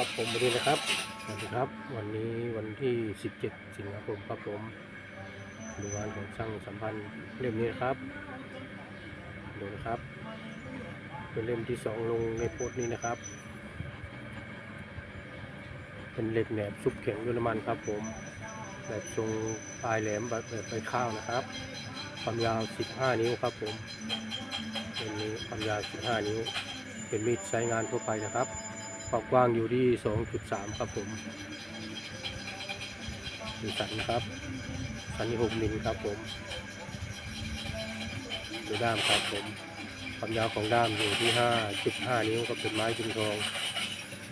ครับผมวัสดีนะครับสวัสดีครับ วันนี้วันที่ 17 สิงหาคมครับผมดูงานของช่างสัมพันธ์เล่มนี้นะครับดูนะครับ เป็นเล่มที่สองลงในโพสต์นี้นะครับ เป็นเหล็กแหนบซุปแข็งด้วยน้ำมันครับ ผมแบบทรงปลายแหลมแบบแบบใบข้าวนะครับ ความยาว 15 นิ้วครับผมเป็นนี้ความยาว 15 นิ้ว เป็นมีดใช้งานทั่วไปนะครับ ความกว้างอยู่ที่ 2.3 ครับผมมีสันครับ สันที่6มิลครับผมดูด้ามครับผม ความยาวของด้ามอยู่ที่ 5.5 นิ้วก็เป็นไม้จิงทอง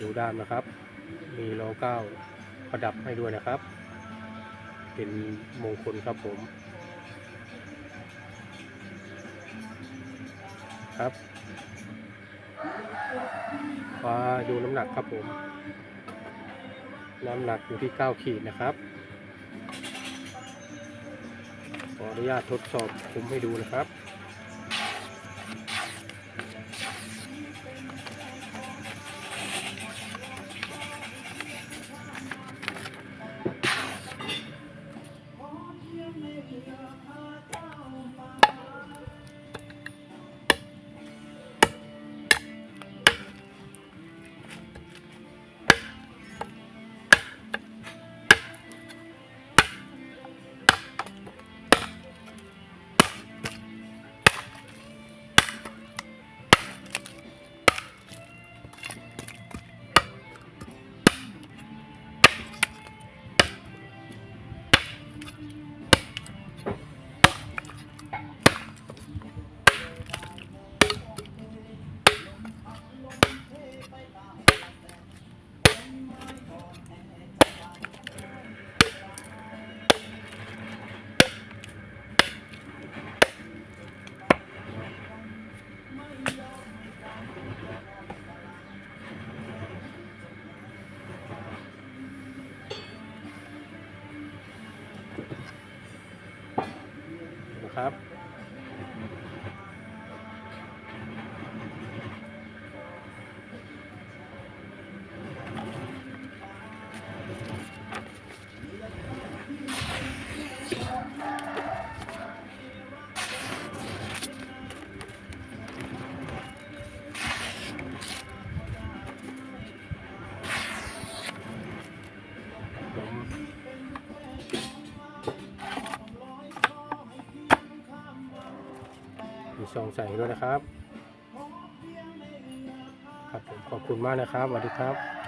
ดูด้ามนะครับ มีล้อเก้าประดับให้ด้วยนะครับ เป็นมงคลครับผมครับ มาดูน้ำหนักครับผม น้ำหนักอยู่ที่ 9 ขีดนะครับ ขออนุญาตทดสอบคุมให้ดูนะครับ ครับ มีซองใส่ด้วยนะครับ ครับผมขอบคุณมากนะครับสวัสดีครับ